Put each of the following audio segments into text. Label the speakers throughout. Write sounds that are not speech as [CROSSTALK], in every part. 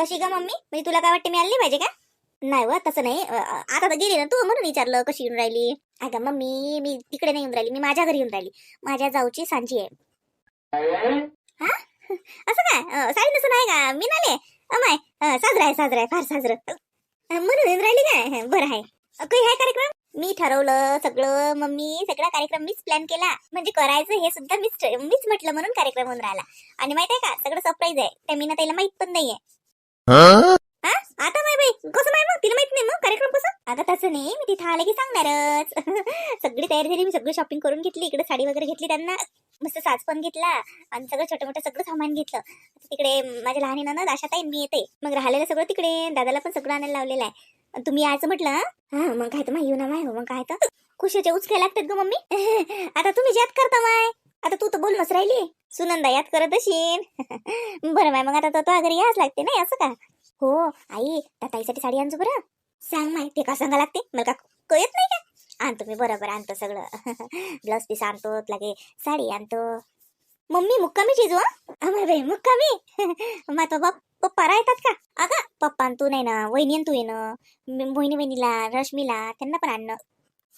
Speaker 1: कशी का मम्मी? म्हणजे तुला काय वाटते मी आली पाहिजे का? नाही व तसं नाही. आता तर गेली ना तू म्हणून विचारलं कशी येऊन राहिली. अगं मम्मी मी तिकडे नाही येऊन राहिली मी माझ्या घरी येऊन राहिली. माझ्या जाऊची सांजी आहे. हा? असं काय? साडी नसून आहे का? मी नाले अमाय साजरा आहे साजरा आहे फार साजरं. म्हणून येऊन राहिली काय? बरं आहे. काही आहे कार्यक्रम? मी ठरवलं सगळं मम्मी सगळा कार्यक्रम मीच प्लॅन केला. म्हणजे करायचं हे सुद्धा मीच मीच म्हटलं म्हणून कार्यक्रम होऊन राहिला. आणि माहीत आहे का? सगळं सरप्राईज आहे. त्या मी ना त्याला माहीत पण नाहीये. आता माय बाई कसं माय मग? तिला माहीत नाही मग कार्यक्रम कसं? आता तसं नाही मी तिथं आले की सांगणारच. [LAUGHS] सगळी तयारी झाली मी सगळी शॉपिंग करून घेतली इकडे साडी वगैरे घेतली त्यांना. मस्त साज पण घेतला आणि सगळं छोटं मोठं सगळं सामान घेतलं. तिकडे माझ्या लहान नंद आशा ताई मी येते. मग राहिलेलं सगळं तिकडे दादाला पण सगळं आणायला लावलेलं आहे. आणि तुम्ही यायचं म्हटलं हा मग काय तर माहिती ना माय हो मग काय तर. खुशीचे उचकाय लागतात ग मम्मी. [LAUGHS] आता तुम्ही ज्यात करता माय. आता तू तर बोलूनच राहिली. सुनंदा यात करत असेल [LAUGHS] बरं माय मग आता तर तो घरी याच लागते नाही असं का? हो आई ताईसाठी साडी आणजो बरं. सांग माय ते का सांगा लागते? मला का कळत नाही का? आणतो मी बरोबर आणतो सगळं. [LAUGHS] ब्लाउज पीस आणतो लागे साडी आणतो. मम्मी मुक्कामी चिजू अमर बाई मुक्कामी. [LAUGHS] मग बाप पप्पा राहतात का? अगं पप्पा आणि तू नाही ना वहिनी तू ये ना. मी- बहिणीला रश्मीला त्यांना पण आणणं.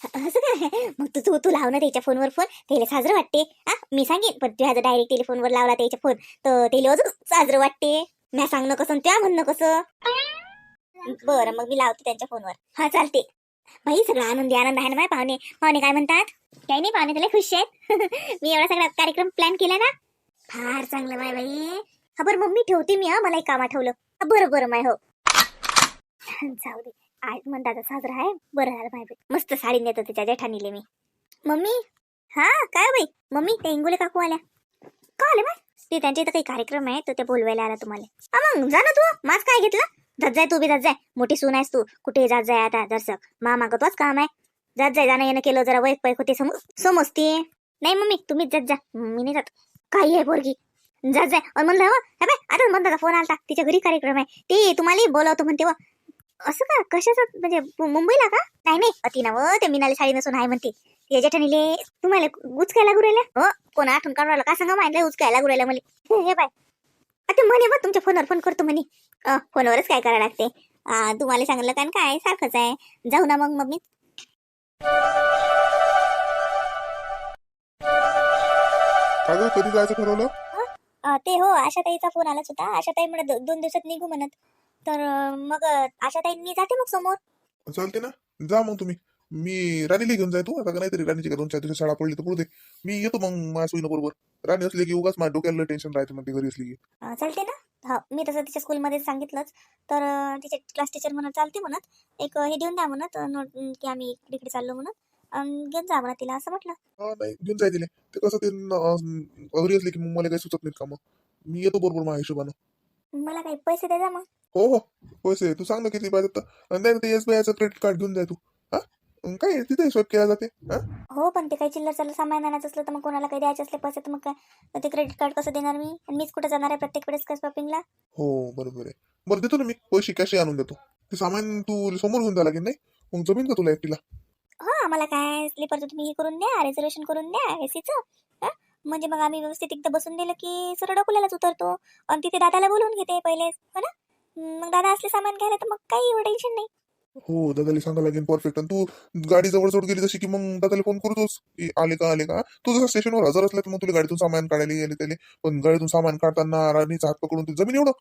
Speaker 1: असं काय मग तू तू तू लाव ना त्याच्या फोनवर फोन. त्याला साजरं वाटते. हा मी सांगेन. पण तू ह्याचा डायरेक्ट टेलिफोनवर लावला त्याच्या फोन. तर त्याला अजून साजरं वाटते. मी सांगणं कसं त्या म्हणणं कसं? बरं मग मी लावते त्यांच्या फोनवर. हा चालते. बाई सगळं आनंदी आनंद आहे ना बाय पाहुणे. पाहुणे काय म्हणतात? काही नाही पाहुणे त्याला खुश आहेत. [LAUGHS] मी एवढा सगळा कार्यक्रम प्लॅन केला ना. फार चांगलं माय बाई. हा बरं मग मी ठेवते मी हा मला एक काम आठवलं. बरं बरं माय हो. [LAUGHS] जाऊ दे. आज म्हणतात साजरा आहे. बरं झालं माहिती मस्त साडी नेतो त्याच्या जेठानीले मी. मम्मी? हा काय बाई? मम्मी ते इंगोले काकू आल्या. का आले बाय ते त्यांच्या इथं काही कार्यक्रम आहे तो ते बोलवायला आला तुम्हाला. हा मग जा ना तू. माझ काय घेतलं? जात जाय तू बी जात जाय. मोठी सून आहेस तू. कुठे जात जाय आता दर्शक? मा मागतोच काम आहे. जात जाय जाणं येणं केलं जरा वैक पैक होते समज समजते. नाही मम्मी तुम्हीच जात जा. मी नाही जात. काही आहे पोरगी. जात जाय. म्हणलं हो आता म्हणता फोन आलता. तिच्या घरी कार्यक्रम आहे. ते तुम्हाला बोलवतो म्हणते व असं का? कशाचं? म्हणजे मुंबईला का? नाही नाही. अति ना व ते मिनाली साडी नसून आहे म्हणते. ते जेठानीले तुम्हाला उचकायला लागू राहिल्या? हो कोण आठवण काढून राहिलं? का सांगा माहिती उचकायला लागू राहिल्या मला हे बाय. आता म्हणे बघ तुमच्या फोनवर फोन करतो म्हणे. फोनवरच काय करायला लागते? तुम्हाला सांगितलं कारण काय? सारखंच आहे. जाऊ ना मग मम्मी.
Speaker 2: काय कधी जायचं ठरवलं?
Speaker 1: ते हो आशाताईचा फोन आलाच होता. आशाताई म्हणत दोन दिवसात निघू म्हणत. तर मग अ, आशाताई मी जाते मग समोर.
Speaker 2: चालते ना. जा मग तुम्ही. मी राणीला घेऊन जाय तू. आता का नाहीतरी राणीची का दोन चार दिवस शाळा पडली तर दे. मी येतो मग माझ्या सोयीनं बरोबर. राणी असली की उगाच माझ्या डोक्याला टेन्शन राहते म्हणते घरी असली की.
Speaker 1: अ, चालते ना? हा मी तसं तिच्या स्कूलमध्ये सांगितलंच. तर अ, तिचे क्लास टीचर म्हणत चालते म्हणत. एक अ, हे देऊन द्या म्हणत अ, नोट की आम्ही इकडे इकडे चाललो म्हणत. अन घेऊन जा म्हणत तिला असं म्हटलं.
Speaker 2: हा नाही घेऊन जाय तिले. ते कसं ते न- अं, घरी असले की मग मला काही सुचत नाहीत का मग? मी येतो बरोबर माझ्या हिशोबानं.
Speaker 1: मला काही पैसे द्या जा मग.
Speaker 2: हो हो. पैसे तू सांग ना किती पाहिजे तर. आणि ते एस बी आयचं क्रेडिट कार्ड घेऊन जाय तू. हा? अन काय तिथे स्वॅप केला जाते. हा?
Speaker 1: हो पण ते काही चिल्लर चाललं सामान आणायचं असलं तर मग कोणाला काही द्यायचे असले पैसे तर मग काय? तर ते क्रेडिट कार्ड कसं देणार मी? आणि मीच कुठं जाणार आहे प्रत्येक वेळेस काय शॉपिंगला
Speaker 2: हो बरोबर आहे. बरं देतो ना मी. पैसे कॅशे आणून देतो. ते सामान तू समोर घेऊन जा लागेल नाही? मग जमीन का तुला एकटीला?
Speaker 1: हो आम्हाला काय स्लीपरचं तुम्ही हे करून द्या रिझर्वेशन करून द्या एसीचं म्हणजे मग आम्ही व्यवस्थित एकदा बसून दिलं की सरळ अकोल्यालाच उतरतो. आणि तिथे दादाला बोलवून घेते पहिले. हो ना? मग दादा असले सामान घ्यायला तर मग काही एवढं टेन्शन नाही.
Speaker 2: हो दादाला सांगा लागेल परफेक्ट आणि तू गाडी जवळ जवळ गेली जशी की मग दादाला फोन करतोस? की आले का आले का? तू जसं स्टेशनवर हजर असला तर मग तुला गाडीतून सामान काढायला गेले त्याला. पण गाडीतून सामान काढताना राणीचा हात पकडून ते जमीन एवढं.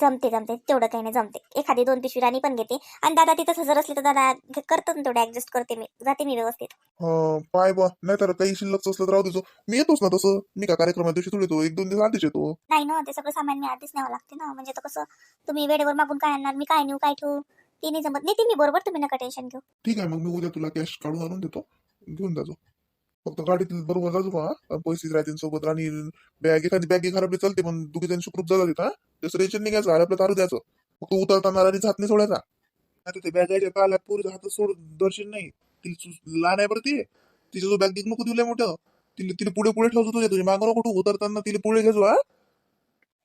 Speaker 1: जमते जमते. तेवढं काही नाही जमते. एखादी दोन पिशवी राणी पण घेते. आणि दादा तिथंच हजर असले तर दादा करतात ना तेवढं ऍडजस्ट करते मी. जाते मी व्यवस्थित.
Speaker 2: हा, पाय बा नाही तर काही शिल्लक असलं तर राहू देतो मी येतोच ना तसं. मी का कार्यक्रमाच्या दिवशी थोडी येतो. एक दोन दिवस आधीच येतो.
Speaker 1: नाही ना ते सगळं सामान मी आधीच न्यावं लागते ना. म्हणजे तर कसं तुम्ही वेळेवर मागून काय आणणार? मी काय नेऊ काय ठेवू ते नाही जमत. नाही ते मी बरोबर तुम्ही नका टेन्शन घेऊ.
Speaker 2: ठीक आहे मग मी उद्या तुला कॅश काढून आणून देतो. घेऊन जातो फक्त गाडीत बरोबर जातो का? पैसेच पैसे राहतील सोबत आणि बॅग एखादी बॅग खराब चालते पण दुखी जण सुखरूप जातात तिथं हा? त्याचं टेन्शन नाही घ्यायचं आपलं तारू द्यायचं. फक्त उतरताना आणि हात नाही सोडायचा आता ते बॅगाच्या काला पूर्ण हात सोड दर्शन नाही. तिला लहान आहे बरं ती. तिचा जो बॅग नको दिलंय मोठं. तिला तिला पुढे पुढे ठेवतो तुझ्या तुझ्या मागं नको उतरताना तिला पुढे घ्यायचो हा.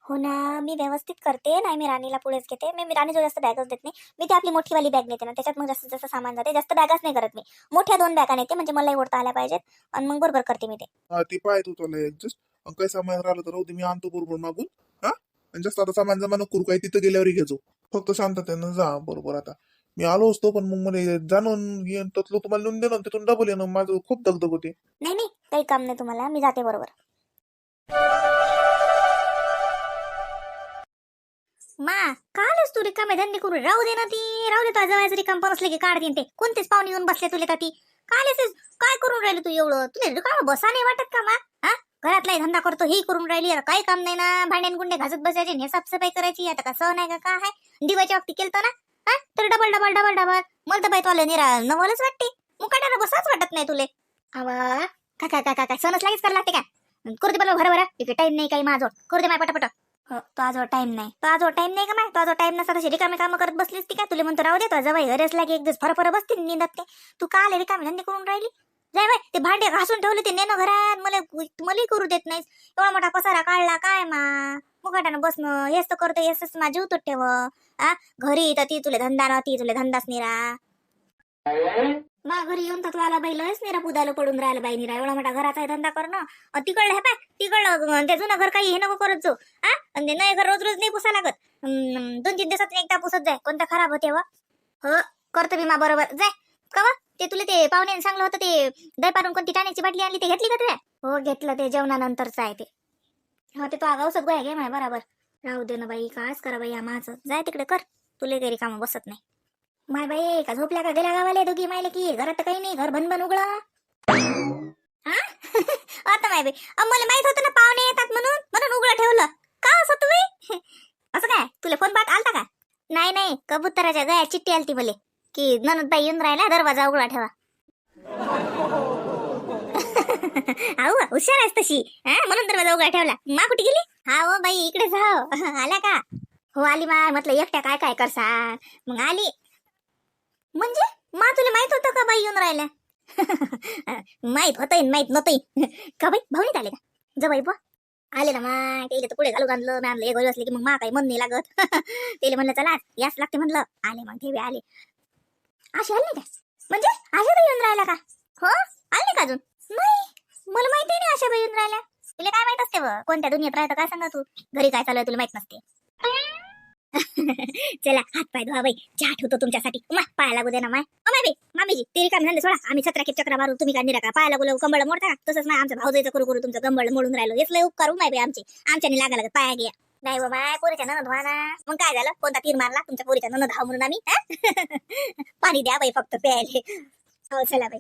Speaker 1: हो ना मी व्यवस्थित करते. नाही मी राणीला पुढेच घेते. मी राणीजवळ जास्त बॅगच देत नाही मी ती आपली मोठीवाली बॅग नेते ना. त्याच्यात मग जास्तीत जास्त सामान जाते जास्त बॅगच नाही करत मी. मोठ्या दोन बॅगा नेते म्हणजे मलाही ओढता आल्या पाहिजेत. आणि मग बरोबर करते मी ते.
Speaker 2: हा ती पाय तू तुला ऍडजस्ट काही सामान राहिलं तर राहू दे मी आणतो बरोबर मागून. हा? आणि जास्त आता सामान जमा करू काही तिथं गेल्यावर घेतो फक्त शांततेनं जा बरोबर आता. मी आलो असतो पण मग मला जाणून येऊन त्यातलं तुम्हाला लिहून देणं तिथून डबल येणं माझं खूप दगदग होते.
Speaker 1: नाही नाही काही काम नाही तुम्हाला. मी जाते बरोबर. मा कालच तू रिकामे धंदे करून राहू दे ना ती. राहू दे तुझ्या जवळ रिकाम पण असले की काढ ते. कोणतेच पाहुणे येऊन बसले तुले ती? कालच काय करून राहिले तू एवढं? तुला रिकाम बसा नाही वाटत का मा? हा? घरातला धंदा करतो हे करून राहिली. यार काही काम नाही ना. भांड्यान गुंडे घासत बसायचे हे साफसफाई करायची. आता का सण आहे का काय आहे? दिवाच्या बाबतीत केलं ना? हा? तर डबल डबल डबल डबल. मला तर बाई तुला निरा नवलच वाटते. मुकाट्याला बसाच वाटत नाही तुले. आवा. काय काय काय काय सणच लागेच करायला लागते का? करते दे मला भरा भरा इकडे टाईम नाही काही माझं. करते दे माय पटापट. तो आजवर टाइम नाही. तो आजवर टाइम नाही का माय तो आजवर टाइम नसता. तशी रिकामे कामं करत बसलीस ती काय? तुला म्हणतो राहू दे तो जवळ घरच लागे एक दिवस फर फर बसतील निंदत ते तू का आले रिकामे? धंदे करून राहिली? जाय बाय. ते भांडे घासून ठेवले ते नेणं घरात. मला मलाही करू देत नाहीस. एवढा मोठा पसारा काढला काय मा? मुकाटानं बसणं. हेच तर करतो हेच माझी उतर ठेव आ? घरी तर ती तुले धंदा ना ती तुले धंदाच निरा मा घरी येऊन तर तू आला बाई लयच निरा पुदाला पडून राहिला बाई निरा एवढा मोठा घराचा धंदा करणं. तिकडलं हे पाय तिकडलं ते जुनं घर काही हे नको करत जो आ आणि ते घर रोज रोज नाही पुसा लागत. दोन तीन दिवसात एकदा पुसत जाय कोणता खराब होते व? हो करतो मी मा बरोबर. जाय कवा ते तुला ते पाहुण्याने सांगलं होतं ते दही पारून कोणती टाण्याची बाटली आणली ते घेतली का तुला? हो घेतलं ते जेवणानंतरच आहे ते. हो ते तो आगाऊ सगळं घे माय बरोबर. राहू दे ना बाई कायच करा बाई माझं. जाय तिकडे कर तुले घरी कामं बसत नाही. माय बाई का झोपल्या का गेल्या गावाले? दोघी मायले की घरात तर काही नाही घर बन बन हा [LAUGHS] आता माय बाई मला माहीत होतं ना पाहुणे येतात म्हणून म्हणून उघडं ठेवलं. का असं तुम्ही? [LAUGHS] असं काय? तुला फोन पाहत आलता का? नाही नाही कबुतराच्या गळ्यात चिठ्ठी आलती मले की ननद बाई येऊन राहिला दरवाजा उघडा ठेवा. [LAUGHS] आऊ हुशार आहेस तशी. हा म्हणून दरवाजा उघडा ठेवला. मा कुठे गेली? हा हो बाई इकडे जाओ आला का? हो आली माय म्हटलं एकट्या काय काय करसा मग आली. म्हणजे? मा तुला माहीत होतं का बाई येऊन राहिल्या [LAUGHS] माहीत होतंय माहीत नव्हतंय. [LAUGHS] का बाई? भावनीत आले का जा बाई बुवा आले ना मा. त्याला तर पुढे घालू आणलं मी आणलं. हे असले की मग मा काही मन नाही लागत. [LAUGHS] त्याला म्हणलं चला याच लागते म्हणलं. आले मग ठेवी आले. असे आले का? म्हणजे? आशा बाई येऊन राहिला का? हो? आले का अजून? नाही. मला माहिती नाही आशा बाई येऊन राहिल्या. तुला काय माहीत असते कोणत्या दुनियेत राहतं काय सांगा तू? घरी काय चालू आहे तुला माहीत नसते. [LAUGHS] चला हात पाय धुवा बाई. चहा ठेवतो तुमच्यासाठी. मा पाया लागू दे ना माय. ओ माय बाई मामीजी ते रिकामी धंदे सोडा. आम्ही सतरा खेप चक्रा मारू. तुम्ही काय निरा का पाया लागू कंबळ मोडता का? तसंच नाही आमचं भाऊजाईचं करू करू तुमचं कंबळ मोडून राहिलो. हेच लय उपकार हो माय बाई आमचे. आमच्याने लागा लागत पाया घ्या. नाही बाबा माय पोरीच्या ननद व्हा ना मग काय झालं? कोणता तीर मारला? तुमच्या पोरीच्या ननद धाव म्हणून आम्ही हा? [LAUGHS] पाणी द्या बाई फक्त प्यायले. हो चला बाई.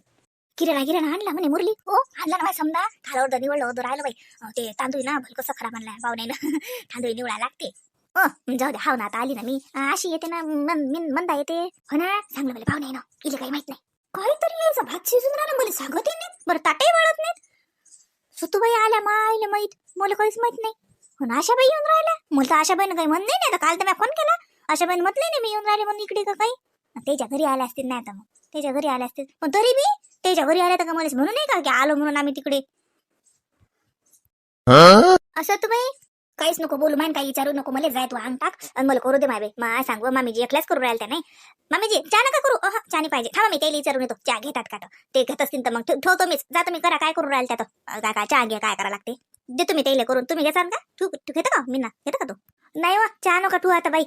Speaker 1: किराणा किराणा आणला म्हणे मुरली. हो आणला ना समजा थालावर निवडलं होतं राहिलं बाई. ते तांदूळ ना भलकं सखरा म्हणलाय पाहुण्यानं. [LAUGHS] तांदूळ निवडा लागते. हो जाऊ दे हाव ना आता आली ना मी अशी येते ना मन मंदा येते हो ना सांगलं मला पाहुणे ना इले काही माहीत नाही काहीतरी यायचं भात शिजून राहिलं मला सांगत नाही बरं ताटे वळत नाहीत सुतूबाई आल्या मायले माहीत मला काहीच माहीत नाही ना आशाबाई येऊन राहिल्या मला तर आशाबाईनं काही म्हण नाही आता काल तर मी फोन केला आशाबाईनं म्हटलं नाही मी येऊन राहिले म्हणून इकडे का काही त्याच्या घरी आल्या असतील नाही आता मग त्याच्या घरी आल्या असतील पण तरी बी त्याच्या घरी आल्या तर का मला म्हणून नाही का की आलो म्हणून आम्ही तिकडे असं तुम्ही काहीच नको बोलू मान काही विचारू नको मला जाय तू अंग टाक आणि मला करू दे मावे मा सांग मामीजी एकल्याच करू राहिल्या त्या नाही. मामीजी चहा नका करू? अह चहा पाहिजे. थांबा मी त्याला विचारून येतो. चहा घेतात का ते? घेत असतील तर मग ठेवतो मीच. जातो मी करा. काय करू राहिल त्यात काय काय चहा घ्या काय करा लागते? दे तुम्ही त्याला करून. तुम्ही घेसान का? तू तू घेता का? मी ना घेता का तू? नाही वा चहा नका तू आता बाई.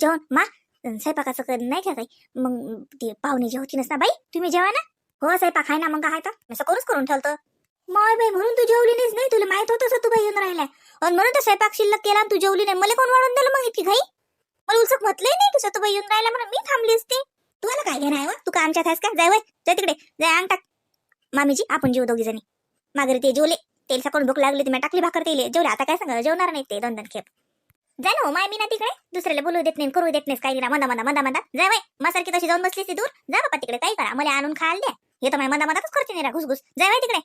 Speaker 1: जेवण मा स्वयंपाकाचं नाही घ्या काही मग ते पाहुणे जेवतीनच ना बाई. तुम्ही जेवा ना. हो स्वयंपाक आहे ना मग काय तर असं करूच करून ठेवतं. मग बाई म्हणून तू जेवली नाहीस नाही तुला माहीत होतं तू बाई येऊन राहिलाय. आणि म्हणून तर स्वयंपाक शिल्लक केला आणि तू जेवली नाही. मला कोण वाढून दिलं मग इतकी घाई? मला उलसक म्हटलंय नाही की सतुबाई येऊन राहिला म्हणून मी थांबली असते. तुम्हाला काय घेणार आहे हो? तू का आमच्यात आहेस का? जाय वय. जाय तिकडे. जाय अंग टाक. मामीजी आपण जेव दोघी जणी. माघारी ते जेवले. तेल सकाळून भूक लागली तुम्ही टाकली भाकर तेले जेवले. आता काय सांगा जेवणार नाही ते दोन दोन खेप. जाय ना हो, माय मी ना तिकडे. दुसऱ्याला बोलू देत नाही करू देत नाही काही नाही मंदा मंदा मंदा मंदा. जाय वय. मासारखी तशी जाऊन बसली ती दूर. जा बापा तिकडे. काही करा. मला आणून खायला द्या. हे तर माय मंदा मंदातच करते नाही घुस घुस जाय वय तिकडे.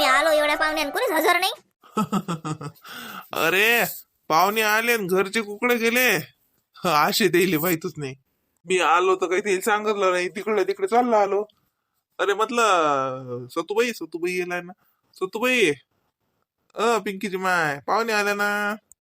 Speaker 1: आम्ही आलो एवढ्या पाहुण्यान कोणीच हजर नाही. [LAUGHS]
Speaker 2: अरे पाहुणे आले न घरचे कुकडे गेले. असे देईल माहितच नाही. मी आलो तर काही ते सांगितलं नाही. तिकडे तिकडे चाललो आलो. अरे म्हटलं सतुबाई सतुबाई येलाय ना. सतुबाई अ पिंकीची माय पाहुणे आल्या ना.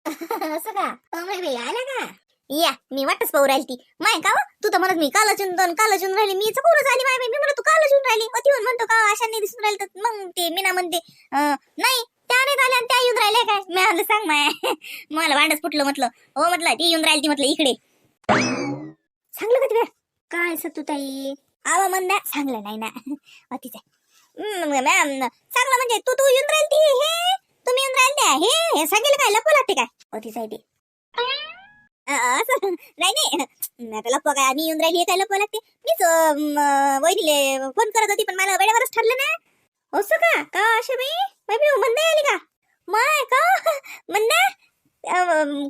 Speaker 2: [LAUGHS]
Speaker 1: असं बाई का? या मी वाटच पाहू राहिली ती माय का हो? तू तर म्हणत मी कालच येऊन दोन कालच येऊन राहिली. मी चकूनच आली माय मी म्हणत तू कालच येऊन राहिली. अति म्हणतो का अशा नाही दिसून राहिली तर मग ते मीना म्हणते नाही त्या नाही झाल्या आणि त्या येऊन राहिल्या काय? मी म्हणलं सांग माय. [LAUGHS] मला भांडच फुटलं म्हटलं. हो म्हटलं ती येऊन राहिली ती म्हटलं इकडे. सांगलं का तुला? काय सतू ताई? आवा म्हणदा सांगलं नाही ना. [LAUGHS] अतिच. आहे मॅम सांगलं म्हणजे तू तू येऊन राहिली ती हे? तुम्ही येऊन राहिले हे हे सांगितलं काय? लपू लागते काय? अतिच आहे ते असं नाही नाही. आता लपवा काय मी येऊन राहिली काय लपवा लागते. मीच वहिनीले फोन करत होती पण मला वेळेवरच ठरलं ना. असं का? का अशा बाई? बाई मी हो, मंदा आली का? माय का? मंदा?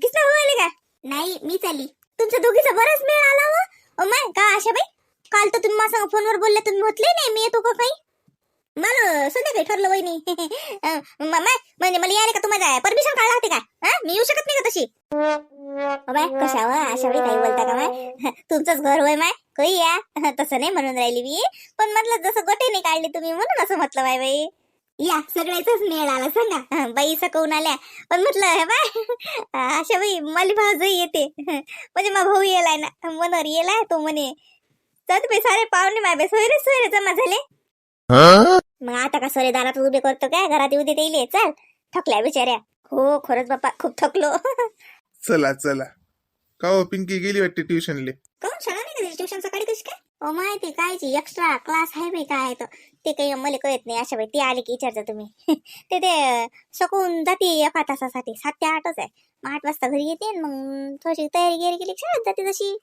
Speaker 1: किसना हो आली का? नाही मीच आली. तुमच्या दोघीचा बराच मेळ आला हो. अ, माय का अशा बाई? काल तर तुम्ही माझ्या फोनवर बोलले तुम्ही म्हटले नाही मी येतो का काही? मला संध्याकाळी ठरलं वहिनी. [LAUGHS] म्हणजे मला यायला का तुम्हाला? परमिशन काढला होती का? हा मी येऊ शकत नाही का तशी? बाय कशावर अशा वेळी काही बोलता का माय [LAUGHS] तुमचंच घर होय माय. काही या. [LAUGHS] तसं नाही म्हणून राहिली मी. पण म्हटलं जसं गोटे नाही काढले तुम्ही म्हणून असं म्हटलं बाय बाई. या सगळ्याच मेळ आला सांगा. बाई सकवून आल्या. पण म्हटलं हे बाय अशा बाई मला भाऊजही येते. म्हणजे मा भाऊ येलाय ना मनोहर येलाय तो म्हणे. तर बाई सारे पाहुणे माय बे सोयरे सोयरे जमा झाले. मग आता का सोरे दारात उभे करतो काय? घरात येऊ दे येईल चल. थकल्या बिचाऱ्या. हो खरंच बाप्पा खूप थकलो.
Speaker 2: चला चला. का हो पिंकी गेली वाटते ट्युशनले?
Speaker 1: काऊन शाळा नाही का ट्युशन सकाळी कशी काय? ओ माहिती कायची एक्स्ट्रा क्लास आहे बाई काय तर ते काही मला कळत नाही. अशा बाई ती आली की विचारता तुम्ही. [LAUGHS] ते ते सकून जाते एका तासासाठी. सात ते आठच आहे. मग आठ वाजता घरी येते आणि मग थोडीशी तयारी गिरी केली. शाळेत जाते तशी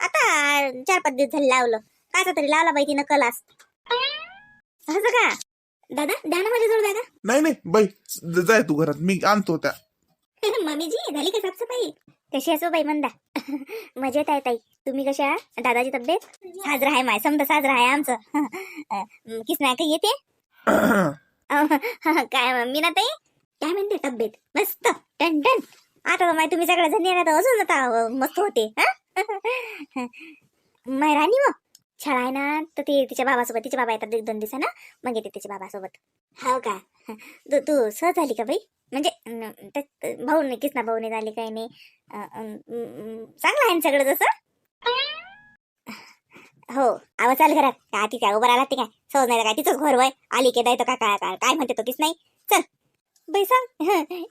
Speaker 1: आता चार पाच दिवस झाले लावलं. कायचा तरी लावला बाई तिनं क्लास असं का? दादा द्या ना दादा [LAUGHS]
Speaker 2: नाही नाही बाई ज- जाय तू घरात मी आणतो त्या.
Speaker 1: मम्मीजी झाली का साफसफाई? कशी असो बाई मंदा. [LAUGHS] मजेत आहे ताई. तुम्ही कशा? आहात? दादाची तब्येत? साजरा आहे माय समजा साजरा आहे आमचं. [LAUGHS] अं, किस नाही काही येते? [COUGHS] अं, काय मी ना ताई? काय म्हणते तब्येत? मस्त. टन टन आता तर माय तुम्ही सगळ्या जण येणार तर अजून आता अं, मस्त होते हं? माय राणी मग? छान आहे ना तर ते तिच्या बाबासोबत तिच्या बाबा येतात एक दोन दिवसांना. मग येते तिच्या बाबासोबत. हो का? तू तू सहज झाली का बाई? म्हणजे भाऊ नाही किसना भाऊ नाही झाली काही नाही. चांगलं आहे ना सगळं जसं हो आवाज चाल घरात का ती काय उभं राहिला ते काय? सहज नाही काय? तिचंच घर वय. आली की काय तर काय काय काय काय म्हणते तो किस नाही? चल. बाई सांग.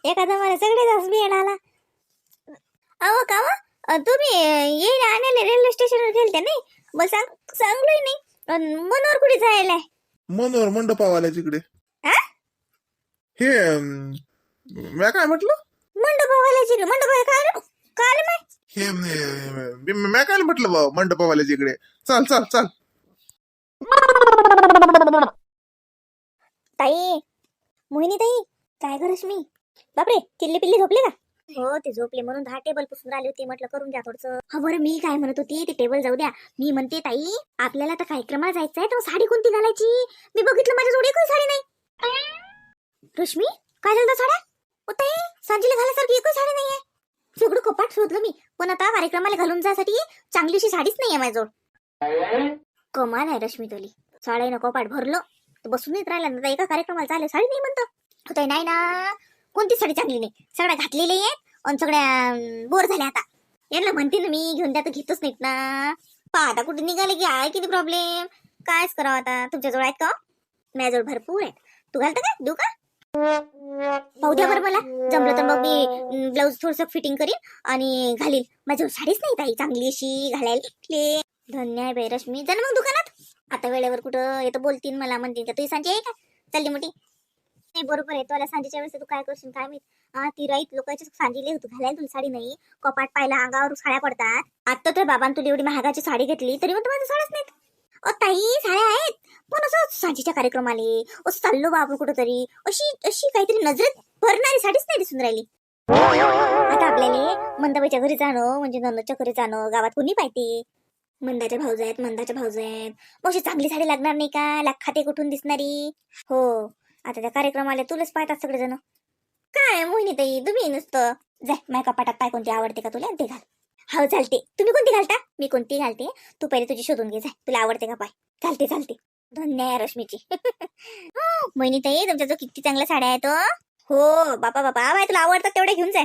Speaker 1: एखादा मला सगळे जाऊस मी येणार आला. अहो का तुम्ही येईल आणायला रेल्वे स्टेशनवर गेलते नाही? मग सांग चांगलं नाही अन् मनोहर कुठे जायला?
Speaker 2: मनोहर मंडपावाल्या तिकडे
Speaker 1: हा?
Speaker 2: हे म्या काय म्हटलं?
Speaker 1: मंडपवाल्याची मंडप काय काय माय
Speaker 2: हे मी- काय म्हटलं बा मंडपावाल्या तिकडे चाल चाल चाल.
Speaker 1: ताई मोहिनी ताई काय गरज मी? बापरे किल्ली पिल्ली झोपले का? हो ते झोपले म्हणून दहा टेबल पुसून आले होते. म्हटलं करून द्या थोडस. हा बरं मी काय म्हणत होती ते टेबल जाऊ द्या. मी म्हणते ताई आपल्याला तर कार्यक्रमाला जायचं आहे तर साडी कोणती घालायची? मी बघितलं माझ्या जोडी एकही साडी नाही. रश्मी काय झालं साड्या? ओ ताई सांजीला घालायसारखी एकही साडी नाहीये. सगळं कपाट शोधलं मी पण आता कार्यक्रमाला घालून जायसाठी चांगलीशी साडीच नाहीये माझ्याजवळ कमाल आहे रश्मी तुली. साड्यानं कपाट भरलं. तर बसून येत राहिला ना एका कार्यक्रमाला चालेल साडी नाही म्हणतो. हो, ताई नाही ना. कोणती साडी चांगली नाही. सगळ्या घातलेल्या आहेत आणि सगळ्या बोर झाल्या आता. यांना म्हणते ना मी घेऊन द्या तर घेतच नाहीत ना. पहा आता कुठे निघाले की आहे किती प्रॉब्लेम कायच करावं आता? तुमच्याजवळ आहेत का हो? माझ्याजवळ भरपूर आहेत. तू घालता का? देऊ का? पाहू द्या बरं मला. जमलं तर मग मी ब्लाऊज थोडस फिटिंग करीन आणि घालील माझ्याजवळ साडीच नाही ताई चांगली अशी घालायला धन्य आहे बाई रश्मी. जा ना मग दुकानात. आता वेळेवर कुठं येतं बोलतीन मला म्हणतील का तुझी सांजी आहे का? चालली मोठी. नाही बरोबर आहे. तुला सांजेच्या वेळेस तू काय करशील काय माहीत? ती राईत लोकांची सांजीले होती घालायला तुला साडी नाही. कपाट पाहिला अंगावर साड्या पडतात. आता तर बाबांनी तुला एवढी महागाची साडी घेतली तरी पण तुम्हाला साड्याच नाहीत. ओ ताई साड्या आहेत. पण असं सांजेच्या कार्यक्रमाले असं चाललो बा आपण कुठंतरी. अशी अशी काहीतरी नजरेत भरणारी साडीच नाही दिसून राहिली. आता आपल्याला मंदाबाईच्या घरी जाणं म्हणजे नंदच्या घरी जाणं गावात कोणी पाहिजे मंदाच्या भाऊज आहेत मंदाच्या भाऊज आहेत मग अशी चांगली साडी लागणार नाही का? लाखाते कुठून दिसणारी? हो. आता त्या कार्यक्रमाला तुलाच पाहतात सगळेजण. काय मोहिनी ताई? तुम्ही नुसतं जाय माझ्या कपाटात पाय कोणती आवडते का तुला? ते घाल. हो चालते तुम्ही कोणती घालता? मी कोणती घालते? तू पहिले तुझी शोधून घे जाय तुला आवडते का पाय? चालते चालते धन्य आहे रश्मीची. [LAUGHS] मोहिनी ताई तुमच्या जो किती चांगल्या साड्या आहेत हो. हो बापा बापा. बाय तुला आवडतात तेवढे घेऊन जाय